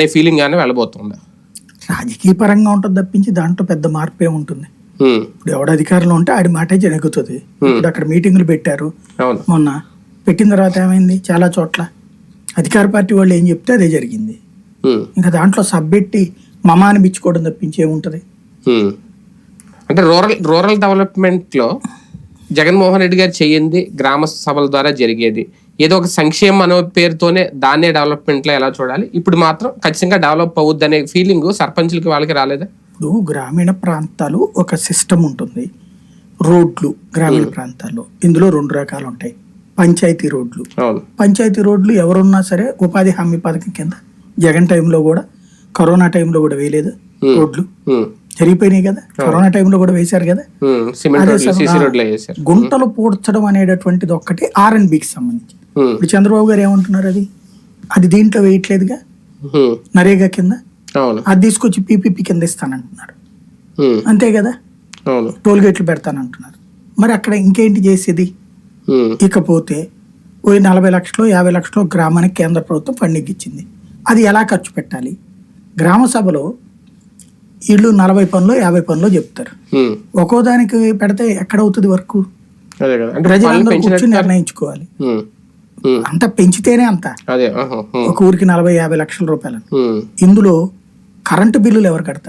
అనే ఫీలింగ్ గానే వెళ్ళబోతుంది రాజకీయ పరంగా ఉంటుంది తప్పించి దాంట్లో పెద్ద మార్పు ఉమ్, ఇప్పుడు ఎవడ అధికారంలో ఉంటే ఆడి మాటే జరుగుతుంది. ఇప్పుడు అక్కడ మీటింగులు పెట్టారు. మొన్న పెట్టిన తర్వాత ఏమైంది? చాలా చోట్ల అధికార పార్టీ వాళ్ళు ఏం చెప్తే అదే జరిగింది. ఇంకా దాంట్లో సబ్బెట్టి మమ అనిపించుకోవడం తప్పించి ఏముంటది. అంటే రూరల్ రూరల్ డెవలప్మెంట్లో జగన్మోహన్ రెడ్డి గారు చెయ్యింది గ్రామ సభల ద్వారా జరిగేది. ఏదో ఒక సంక్షేమం అనే పేరుతోనే దాన్నే డెవలప్మెంట్లో ఎలా చూడాలి? ఇప్పుడు మాత్రం ఖచ్చితంగా డెవలప్ అవుద్ది అనే ఫీలింగ్ సర్పంచులకి వాళ్ళకి రాలేదా? ఇప్పుడు గ్రామీణ ప్రాంతాలు ఒక సిస్టమ్ ఉంటుంది. రోడ్లు గ్రామీణ ప్రాంతాల్లో. ఇందులో రెండు రకాలు ఉంటాయి. పంచాయతీ రోడ్లు. పంచాయతీ రోడ్లు ఎవరున్నా సరే ఉపాధి హామీ పథకం కింద జగన్ టైంలో కూడా కరోనా టైంలో కూడా వేయలేదు రోడ్లు. జరిగిపోయినాయి కదా? కరోనా టైంలో కూడా వేశారు కదా? గుంటలు పూడ్చడం అనేటటువంటిది ఒక్కటి ఆర్ అండ్ బికి సంబంధించి. ఇప్పుడు చంద్రబాబు గారు ఏమంటున్నారు అది? అది దీంట్లో వేయట్లేదుగా? నరేగా కింద? అది తీసుకొచ్చి పీపీపీ కింద ఇస్తానంటున్నారు. అంతే కదా? అవును. టోల్ గేట్లు పెడతానంటున్నారు. మరి అక్కడ ఇంకేంటి చేసేది? ఇకపోతే ఓ నలభై లక్షలు యాభై లక్షలు గ్రామానికి కేంద్ర ప్రభుత్వం ఫండింగ్ ఇచ్చింది అది ఎలా ఖర్చు పెట్టాలి? గ్రామ సభలో వీళ్ళు నలభై పనులు యాభై పనులు చెప్తారు. ఒక్కో దానికి పెడితే ఎక్కడ అవుతుంది వర్క్ ప్రజలందరూ కూర్చొని నిర్ణయించుకోవాలి. అంత పెంచితేనే అంత. ఒక ఊరికి నలభై యాభై లక్షల రూపాయలు. ఇందులో కరెంటు బిల్లులు ఎవరు కడతారు?